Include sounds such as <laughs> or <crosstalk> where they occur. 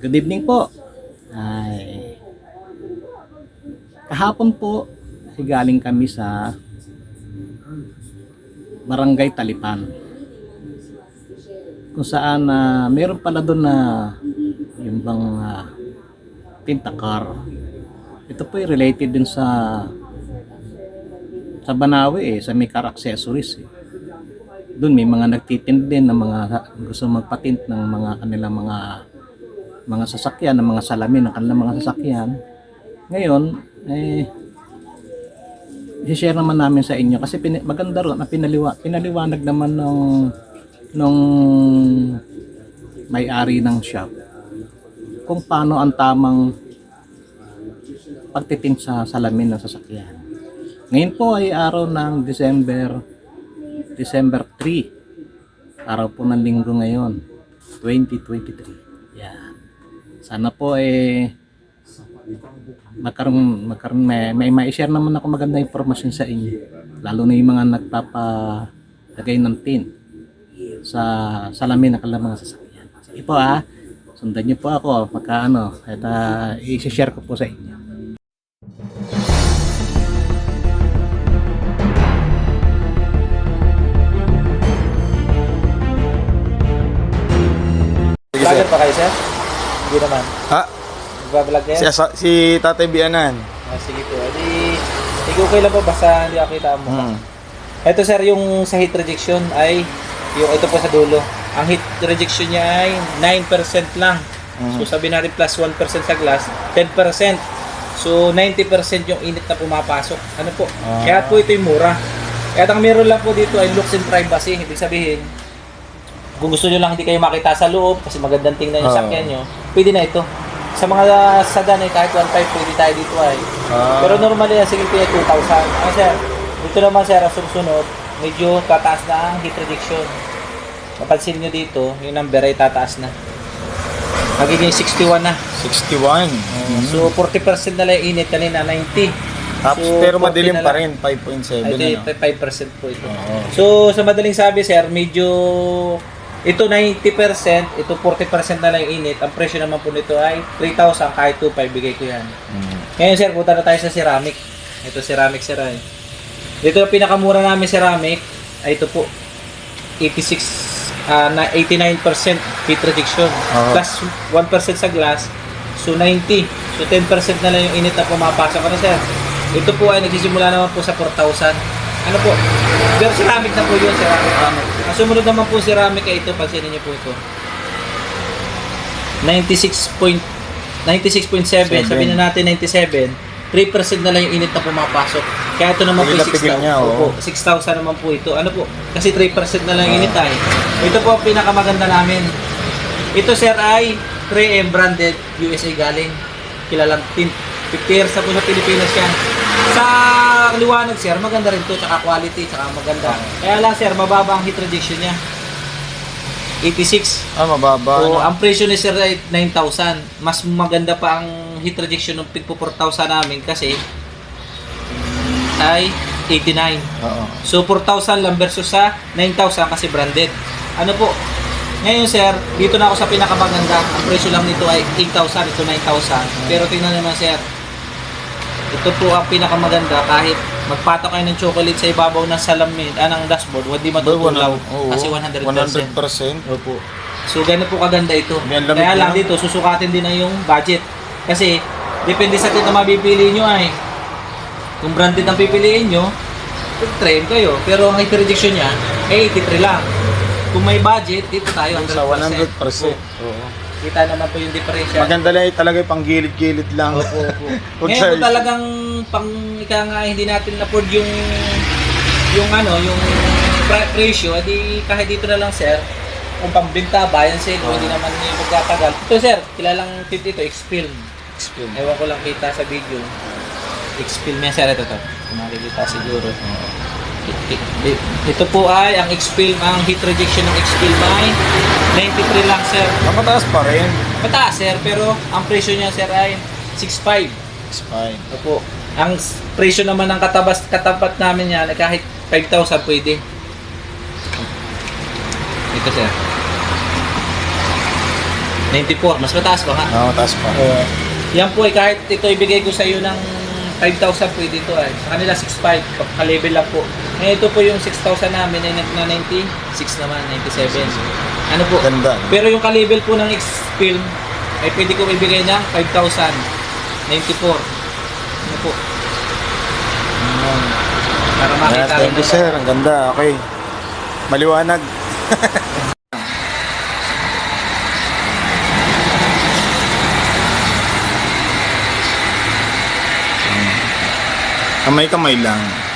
Good evening po. Ay, kahapon po, galing kami sa Barangay Talipan. Kung saan na meron pala doon na yung bang ah, tintakar. Ito po ay related din sa sa Banawi eh, sa may car accessories eh. Doon may mga nagtitindi ng mga gusto magpatint ng mga kanilang mga mga sasakyan, ng mga salamin ng kanilang mga sasakyan. Ngayon, eh, i-share naman namin sa inyo kasi pin- maganda ro na pinaliwa, pinaliwanag naman nung nung may-ari ng shop kung paano ang tamang pagtitint sa salamin ng sasakyan. Ngayon po ay araw ng December December 3. Araw po ng linggo ngayon. 2023. Sana po eh magkaroon, magkaroon may, may ma-share naman ako maganda informasyon sa inyo. Lalo na yung mga nagpapalagay ng tin sa salamin ng mga sasakyan. Sige po ah. Sundan niyo po ako pagka ano, at uh, i-share ko po sa inyo. Vlogger pa kayo, sir? Hindi naman. Ha? Nagbablog kayo? Si, asa- si Tatay Bianan. Ah, sige po. Di, di okay lang po basta hindi ako kita mo. Hmm. Ito sir, yung sa heat rejection ay yung ito po sa dulo. Ang heat rejection niya ay 9% lang. So sabi natin plus 1% sa glass, 10%. So 90% yung init na pumapasok. Ano po? Ah. Kaya po ito yung mura. Kaya ang meron lang po dito ay looks and privacy. Ibig sabihin, kung gusto nyo lang hindi kayo makita sa loob kasi magandang tingnan yung Oo. sakyan nyo, pwede na ito. Sa mga sagan ay kahit 1.5 pwede tayo dito ay. Ah. Pero normally ang sige ay 2,000. Ano sir? Dito naman sir, ang susunod, medyo tataas na ang heat rejection. Mapansin nyo dito, yung number ay tataas na. Magiging 61 na. 61. So 40% na lang yung init kanina, 90. Tapos, So, pero 40 madilim na pa rin, 5.7 Ay, ano. ito, 5% po ito. Oo. So, sa madaling sabi, sir, medyo ito 90%, ito 40% na lang yung init. Ang presyo naman po nito ay 3,000 kahit 2,500 bigay ko yan. Mm. Ngayon, sir, punta na tayo sa ceramic. Ito ceramic, sir. Ay. Dito ang pinakamura namin ceramic ay ito po 86 ah, na 89% heat rejection Oo. plus 1% sa glass so 90 so 10% na lang yung init na pumapasok ano sir ito po ay nagsisimula naman po sa 4,000 ano po pero ceramic na po yun ceramic ang sumunod naman po ceramic ay ito pansinin niyo po ito. 96 point 96.7 Seven. sabihin na natin 97 3% na lang yung init na pumapasok. Kaya ito naman po yung pigil 6,000 niya, oo. Opo, 6,000 naman po ito. Ano po? Kasi 3% na lang yung init ay. Ito po ang pinakamaganda namin. Ito sir ay 3M branded USA galing. Kilalang tint 50 years na po sa Pilipinas yan sa liwanag sir maganda rin to tsaka quality tsaka maganda kaya lang sir mababa ang heat rejection niya 86 Ah, mababa. So, ano? ang presyo ni Sir ay 9,000. Mas maganda pa ang heat rejection ng Pigpo 4,000 namin kasi ay 89. Oo. So, 4,000 lang versus sa 9,000 kasi branded. Ano po? Ngayon, sir, dito na ako sa pinakamaganda. Ang presyo lang nito ay 8,000, ito 9,000. Pero tingnan naman, sir. Ito po ang pinakamaganda kahit magpatok kayo ng chocolate sa ibabaw ng salamin, ah, ng dashboard, hindi matutulaw. Oo. Kasi 100%. 100%. Opo. So, ganun po kaganda ito. Yan, Kaya lang lang. dito, susukatin din na yung budget. Kasi, depende sa tint na mapipili nyo ay. Kung branded ang pipiliin nyo, trend kayo. Pero ang heat rejection niya, ay 83 lang. Kung may budget, dito tayo 100%. Sa 100%. Oo. Kita naman po yung differential. Maganda lang eh, talaga yung pang-gilid-gilid lang. Opo, opo. <laughs> Huwag Ngayon po talagang pang ika nga hindi natin na-afford yung yung ano, yung pre- presyo, edi kahit dito na lang sir, kung pangbenta, bayan sale, o hindi naman yung magtatagal. Ito sir, kilalang tip ito, X-Film. Experience. Ewan ko lang kita sa video. X-Film yan sir, ito to. Kung makikita siguro. I- i- Ito po ay, ang X-Film, ang heat rejection ng X-Film ay 93 lang sir. Ah, mataas pa rin. Mataas sir, pero ang presyo niya sir ay 6.5. It's fine. Opo. Ang presyo naman ng katabas katapat namin yan ay kahit 5,000 pwede. Ito sir. 94. Mas mataas pa ha? Oo, taas pa. Oo. Yan po eh, kahit ito ibigay ko sa iyo ng 5,000 pwede ito ay. Sa kanila 6,500, ka-level lang po. Ngayon ito po yung 6,000 namin ay na 96 naman, 97. Ano po? Ganda. no? Pero yung ka-level po ng X-Film ay pwede ko ibigay ng 5,000, 94. Ano po? Yun. Para makita thank you sir. Ang ganda. Okay. Maliwanag. <laughs> Kamay-kamay lang.